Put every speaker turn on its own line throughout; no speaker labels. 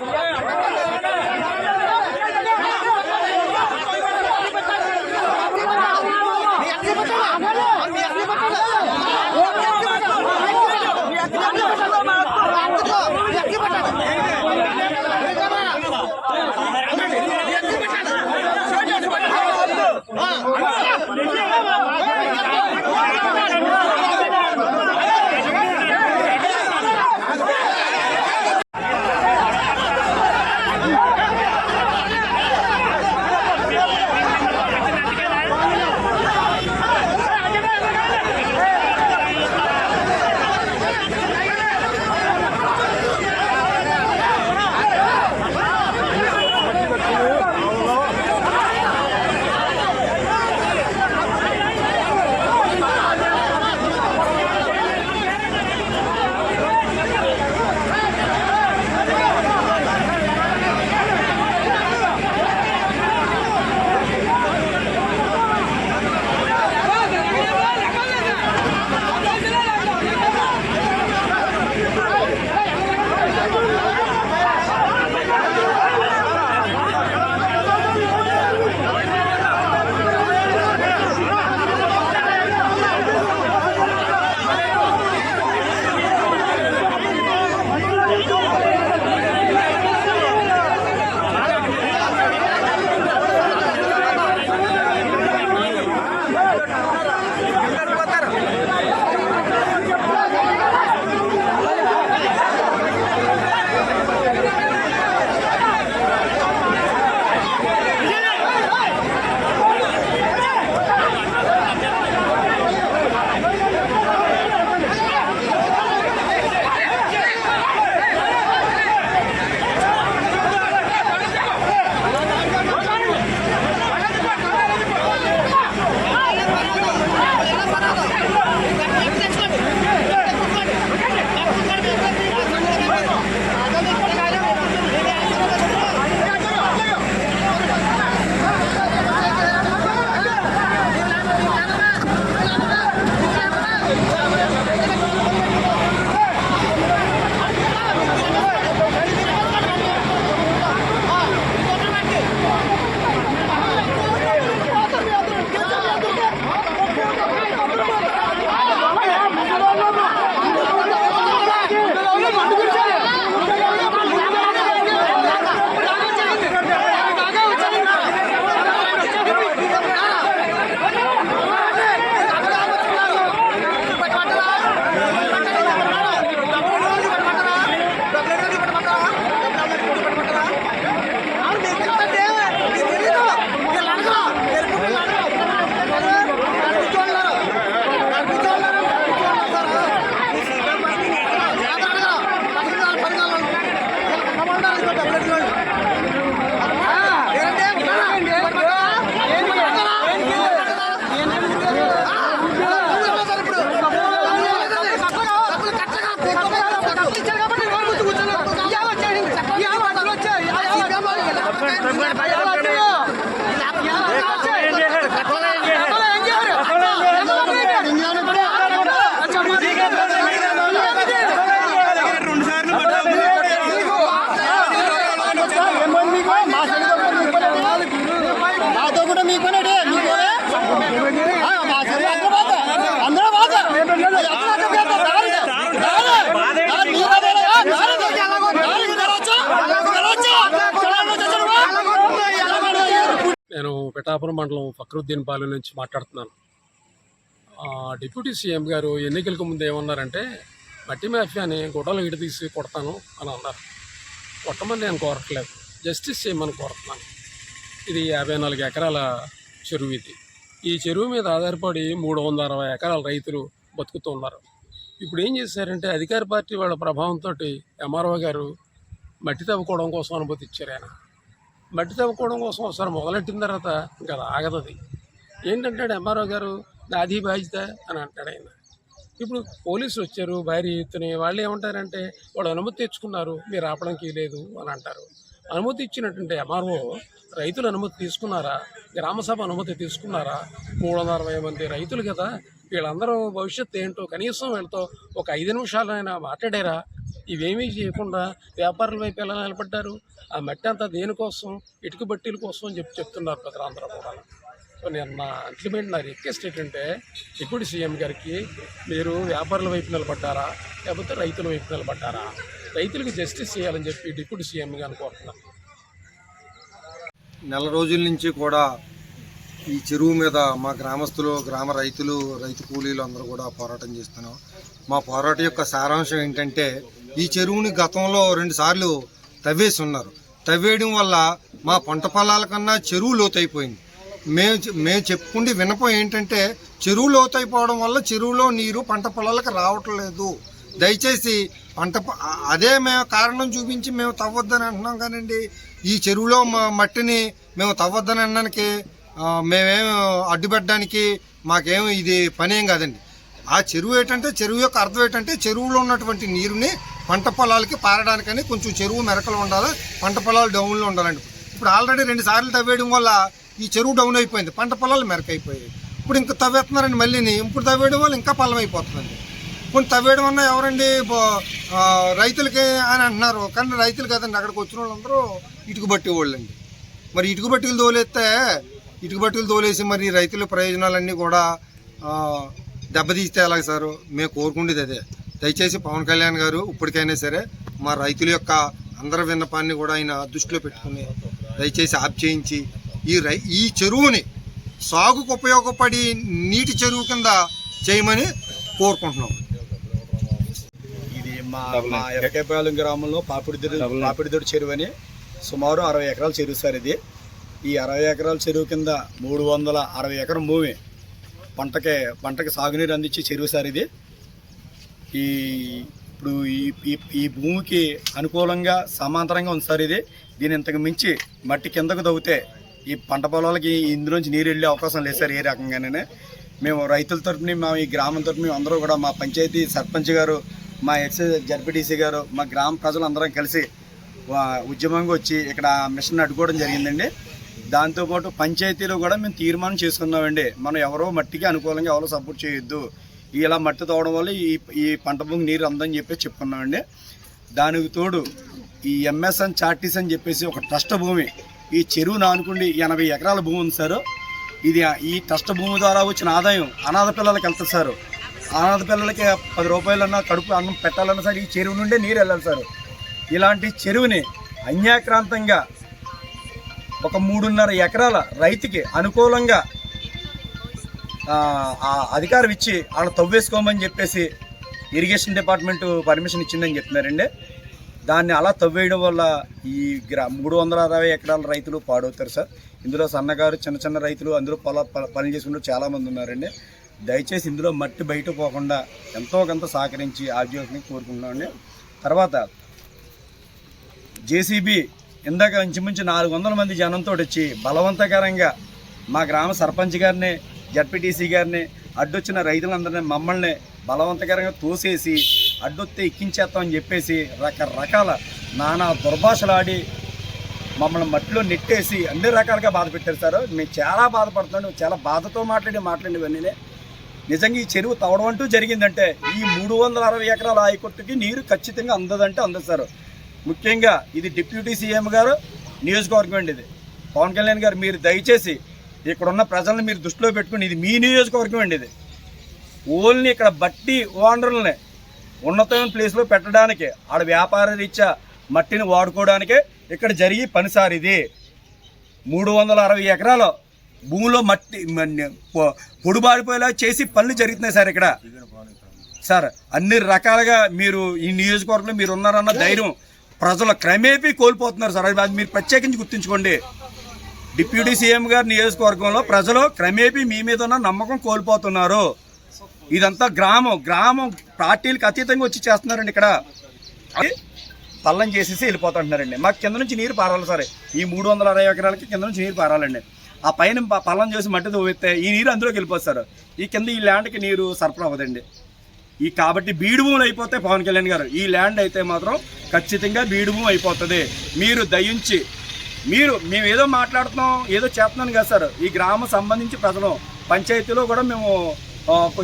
Yeah. Pithapuram మండలం ఫక్రుద్దీన్ పాలెం నుంచి మాట్లాడుతున్నాను. డిప్యూటీ సీఎం గారు ఎన్నికలకు ముందు ఏమన్నారంటే మట్టి మాఫియాని గుడ్డలు తీసి కొడతాను అని అన్నారు. కొట్టమని నేను కోరట్లేదు. జస్టిస్ చేయమని కోరుతున్నాను. ఇది యాభై నాలుగు ఎకరాల చెరువు ఇది. ఈ చెరువు మీద ఆధారపడి మూడు వందల అరవై ఎకరాల రైతులు బతుకుతున్నారు ఇప్పుడు ఏం చేశారంటే అధికార పార్టీ వాళ్ళ ప్రభావంతో ఎంఆర్ఓ గారు మట్టి తవ్వుకోవడం కోసం అనుమతి ఇచ్చారు ఆయన. మట్టి తవ్వుకోవడం కోసం ఒకసారి మొదలెట్టిన తర్వాత ఇంకా ఆగదది ఆగదు అది. ఏంటంటాడు ఎంఆర్ఓ గారు? నాది బాధ్యత అని అంటాడు ఆయన. ఇప్పుడు పోలీసులు వచ్చారు భారీ ఎత్తుని వాళ్ళు ఏమంటారంటే వాళ్ళు అనుమతి తెచ్చుకున్నారు మీరు ఆపడానికి లేదు అని అంటారు. అనుమతి ఇచ్చినటువంటి ఎంఆర్ఓ రైతులు అనుమతి తీసుకున్నారా? గ్రామసభ అనుమతి తీసుకున్నారా? మూడు వందల అరవై మంది రైతులు కదా వీళ్ళందరూ భవిష్యత్తు ఏంటో కనీసం వీళ్ళతో ఒక ఐదు నిమిషాలైనా మాట్లాడారా? ఇవేమీ చేయకుండా వ్యాపారుల వైపు ఎలా నిలబడ్డారు? ఆ మట్టి అంతా దేనికోసం? ఇటుక బట్టీల కోసం అని చెప్పి చెప్తున్నారు ప్రజలందరూ కూడా సో నేను నా అల్టిమేట్ నా రిక్వెస్ట్ ఏంటంటే ఇప్పుడు సీఎం గారికి మీరు వ్యాపారుల వైపు నిలబడ్డారా? లేకపోతే రైతుల వైపు నిలబడ్డారా? రైతులకు జస్టిస్ చేయాలని చెప్పి డిప్యూటీ సీఎం గారిని కోరుతున్నాను.
నెల రోజుల నుంచి కూడా ఈ చెరువు మీద మా గ్రామస్తులు గ్రామ రైతులు రైతు కూలీలు అందరూ కూడా పోరాటం చేస్తున్నాం. మా పోరాటం యొక్క సారాంశం ఏంటంటే ఈ చెరువుని గతంలో రెండు సార్లు తవ్వేసి ఉన్నారు తవ్వేయడం వల్ల మా పంట పొలాల కన్నా చెరువు లోతైపోయింది. మేము మేము చెప్పుకుంటే వినపం ఏంటంటే చెరువు లోతైపోవడం వల్ల చెరువులో నీరు పంట పొలాలకు రావటం లేదు. దయచేసి పంట అదే మేము కారణం చూపించి మేము తవ్వద్దని అంటున్నాం కానండి. ఈ చెరువులో మా మట్టిని మేము తవ్వద్దని అనడానికి మేమేం అడ్డుపెట్టడానికి మాకేం ఇది పనేం కాదండి. ఆ చెరువు ఏంటంటే చెరువు యొక్క అర్థం ఏంటంటే చెరువులో ఉన్నటువంటి నీరుని పంట పొలాలకి పారడానికని కొంచెం చెరువు మెరకలు ఉండాలి పంట పొలాలు డౌన్లో ఉండాలండి. ఇప్పుడు ఆల్రెడీ రెండు సార్లు తవ్వేయడం వల్ల ఈ చెరువు డౌన్ అయిపోయింది పంట పొలాలు మెరకైపోయాయి. ఇప్పుడు ఇంకా తవ్వేస్తున్నారండి మళ్ళీని ఇప్పుడు తవ్వేయడం వల్ల ఇంకా పొలం అయిపోతుందండి. కొన్ని తవ్వేయడం అన్న ఎవరండి రైతులకి అని అంటున్నారు. కానీ రైతులు కదండి అక్కడికి వచ్చిన వాళ్ళందరూ ఇటుకబట్టి వాళ్ళండి మరి ఇటుకబట్టీలు తోలేస్తే ఇటుకు బట్టీలు తోలేసి మరి రైతుల ప్రయోజనాలన్నీ కూడా దెబ్బతీస్తే ఎలాగ సార్? మేము కోరుకుండేది అదే. దయచేసి పవన్ కళ్యాణ్ గారు ఇప్పటికైనా సరే మా రైతుల యొక్క అందరి విన్నపాన్ని కూడా ఆయన దృష్టిలో పెట్టుకుని దయచేసి ఆప్ చేయించి ఈ రై ఈ చెరువుని సాగుకు ఉపయోగపడి నీటి చెరువు కింద చేయమని కోరుకుంటున్నాం.
ఇది మా మా ఎరకేపాలెం గ్రామంలో పాపిడిదొడి పాపిడిదొడి చెరువు అని సుమారు అరవై ఎకరాల చెరువు సార్ ఇది. ఈ అరవై ఎకరాల చెరువు కింద మూడు వందల అరవై ఎకరం భూమి పంటకి పంటకి సాగునీరు అందించే చెరువు సార్ ఇది. ఈ ఇప్పుడు ఈ ఈ- భూమికి అనుకూలంగా సమాంతరంగా ఉంది సార్ ఇది. దీని ఇంతకు మించి మట్టి కిందకు తవ్వితే ఈ పంట పొలాలకి ఇందులోంచి నీరు వెళ్ళే అవకాశం లేదు సార్ ఏ రకంగానే మేము రైతుల తరపున మా ఈ గ్రామం తరపుని అందరూ కూడా మా పంచాయతీ సర్పంచ్ గారు మా ఎక్స్ జడ్పీటీసీ గారు మా గ్రామ ప్రజలందరం కలిసి ఉద్యమంగా వచ్చి ఇక్కడ మిషన్ అడ్డుకోవడం జరిగిందండి. దాంతోపాటు పంచాయతీలో కూడా మేము తీర్మానం చేసుకున్నామండి. మనం ఎవరో మట్టికి అనుకూలంగా ఎవరో సపోర్ట్ చేయొద్దు. ఇలా మట్టి తోవడం వల్ల ఈ ఈ పంట భూమి నీరు అందని చెప్పి చెప్పుకున్నామండి. దానికి తోడు ఈ ఎంఎస్ఎన్ చార్టీస్ అని చెప్పేసి ఒక ట్రస్ట్ భూమి. ఈ చెరువు నానుకుండి ఎనభై ఎకరాల భూమి ఉంది సార్. ఇది ఈ ట్రస్ట్ భూమి ద్వారా వచ్చిన ఆదాయం అనాథ పిల్లలకి వెళ్తుంది సార్. అనాథ పిల్లలకి పది రూపాయలన్నా కడుపు అన్నం పెట్టాలన్నా సార్ ఈ చెరువు నుండే నీరు వెళ్ళాలి సార్. ఇలాంటి చెరువుని అన్యాక్రాంతంగా ఒక మూడున్నర ఎకరాల రైతుకి అనుకూలంగా ఆ, అధికారం ఇచ్చి వాళ్ళు తవ్వేసుకోమని చెప్పేసి ఇరిగేషన్ డిపార్ట్మెంట్ పర్మిషన్ ఇచ్చిందని చెప్తున్నారండి. దాన్ని అలా తవ్వేయడం వల్ల ఈ గ్రా మూడు వందల అరవై ఎకరాల రైతులు పాడవుతారు సార్. ఇందులో సన్నగారు చిన్న చిన్న రైతులు అందులో పొల ప- పని చేసుకుంటూ చాలామంది ఉన్నారండి. దయచేసి ఇందులో మట్టి బయట పోకుండా ఎంతో కొంత సహకరించి ఆర్జీఎఫ్ని కోరుకుంటున్నామండి. తర్వాత జేసీబీ ఇందాక ఇంచుమించు నాలుగు వందల మంది జనంతో వచ్చి బలవంతకరంగా మా గ్రామ సర్పంచ్ గారిని జడ్పీటీసీ గారిని అడ్డొచ్చిన రైతులందరినీ మమ్మల్ని బలవంతకరంగా తోసేసి అడ్డొత్తే ఎక్కించేస్తామని చెప్పేసి రకరకాల నానా దుర్భాషలాడి మమ్మల్ని మట్టిలో నెట్టేసి అన్ని రకాలుగా బాధ పెట్టారు సార్. మేము చాలా బాధపడుతున్నాను చాలా బాధతో మాట్లాడి మాట్లాడినవన్నీ నిజంగా ఈ చెరువు తవ్వడం అంటూ జరిగిందంటే ఈ మూడు వందల అరవై ఎకరాల ఆయకొట్టుకి నీరు ఖచ్చితంగా అందదంటే అందదు సార్. ముఖ్యంగా ఇది డిప్యూటీ సీఎం గారు నియోజకవర్గం అండి ఇది. పవన్ కళ్యాణ్ గారు మీరు దయచేసి ఇక్కడ ఉన్న ప్రజలను మీరు దృష్టిలో పెట్టుకుని ఇది మీ నియోజకవర్గం అండి ఇది. ఓన్లీ ఇక్కడ బట్టి ఓనర్లని ఉన్నతమైన ప్లేస్లో పెట్టడానికి ఆడ వ్యాపార రీత్యా మట్టిని వాడుకోవడానికే ఇక్కడ జరిగి పని సార్ ఇది. మూడు వందల అరవై ఎకరాలు భూమిలో మట్టి మన్ని- పొడిబారిపోయేలా చేసి పనులు జరుగుతున్నాయి సార్ ఇక్కడ. సార్ అన్ని రకాలుగా మీరు ఈ నియోజకవర్గంలో మీరు ఉన్నారన్న ధైర్యం ప్రజలు క్రమేపీ కోల్పోతున్నారు సార్. అది మీరు ప్రత్యేకించి గుర్తుంచుకోండి. డిప్యూటీ సీఎం గారి నియోజకవర్గంలో ప్రజలు క్రమేపీ మీ మీద ఉన్న నమ్మకం కోల్పోతున్నారు. ఇదంతా గ్రామం గ్రామం పార్టీలకు అతీతంగా వచ్చి చేస్తున్నారండి ఇక్కడ. అది పల్లం చేసేసి వెళ్ళిపోతుంటున్నారండి. మాకు కింద నుంచి నీరు పారాలి సరే. ఈ మూడు వందల అరవై ఎకరాలకి కింద నుంచి నీరు పారాలండి. ఆ పైన ప- పల్లం చేసి మట్టి తవ్వితే ఈ నీరు అందులోకి వెళ్ళిపోతారు ఈ కింద ఈ ల్యాండ్కి నీరు సరఫరా అవ్వదండి. ఈ కాబట్టి బీడు భూములు అయిపోతే పవన్ కళ్యాణ్ గారు. ఈ ల్యాండ్ అయితే మాత్రం ఖచ్చితంగా బీడు భూమి అయిపోతుంది. మీరు దయించి మీరు మేము ఏదో మాట్లాడుతున్నాం ఏదో చేస్తున్నాను కదా సార్. ఈ గ్రామం సంబంధించి ప్రజలు పంచాయతీలో కూడా మేము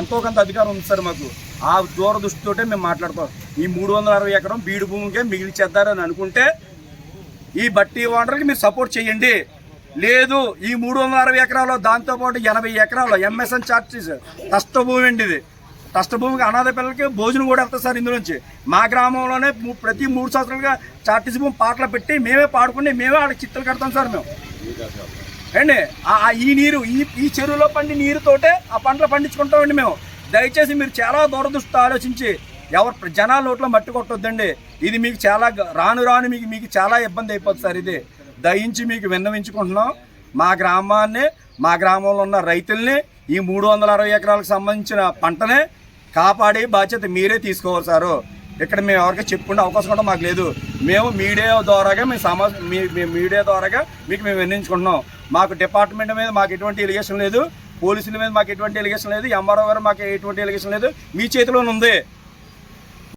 ఎంతో కొంత అధికారం ఉంది సార్ మాకు. ఆ దూరదృష్టితోటే మేము మాట్లాడుతాం ఈ మూడు వందల అరవై ఎకరం బీడు భూమికే మిగిలిచేద్దారని అనుకుంటే ఈ బట్టి ఓనర్కి మీరు సపోర్ట్ చేయండి. లేదు ఈ మూడు వందల అరవై ఎకరాలు దాంతోపాటు ఎనభై ఎకరాలు ఎంఎస్ఎన్ చార్జెస్ కష్టభూమి అండి ఇది కష్టభూమికి అనాథ పిల్లలకి భోజనం కూడా వెళ్తారు సార్ ఇందులోంచి మా గ్రామంలోనే ప్రతి మూడు సంవత్సరాలుగా చార్టీసీ భూమి పాటలు పెట్టి మేమే పాడుకుని మేమే ఆడ చిత్తలు కడతాం సార్ మేము. అండి ఈ నీరు ఈ ఈ చెరువులో పండి నీరుతోటే ఆ పంటలు పండించుకుంటామండి మేము. దయచేసి మీరు చాలా దూరదృష్టి ఆలోచించి ఎవరు జనాల నోట్లో మట్టి కొట్టొద్దండి. ఇది మీకు చాలా రాను రాను మీకు మీకు చాలా ఇబ్బంది అయిపోతుంది సార్ ఇది. దయించి మీకు విన్నవించుకుంటున్నాం. మా గ్రామాన్ని మా గ్రామంలో ఉన్న రైతుల్ని ఈ మూడు వందల అరవై ఎకరాలకు సంబంధించిన పంటనే కాపాడే బాధ్యత మీరే తీసుకోవాలి సారు. ఇక్కడ మేము ఎవరికి చెప్పుకునే అవకాశం కూడా మాకు లేదు. మేము మీడియా ద్వారాగా మేము సమాజ మీ మీడియా ద్వారాగా మీకు మేము వెన్నించుకుంటున్నాం మాకు డిపార్ట్మెంట్ మీద మాకు ఎటువంటి ఎలిగేషన్ లేదు. పోలీసుల మీద మాకు ఎటువంటి ఎలిగేషన్ లేదు. ఎంఆర్ఓ గారు మాకు ఎటువంటి ఎలిగేషన్ లేదు. మీ చేతిలోనే ఉంది.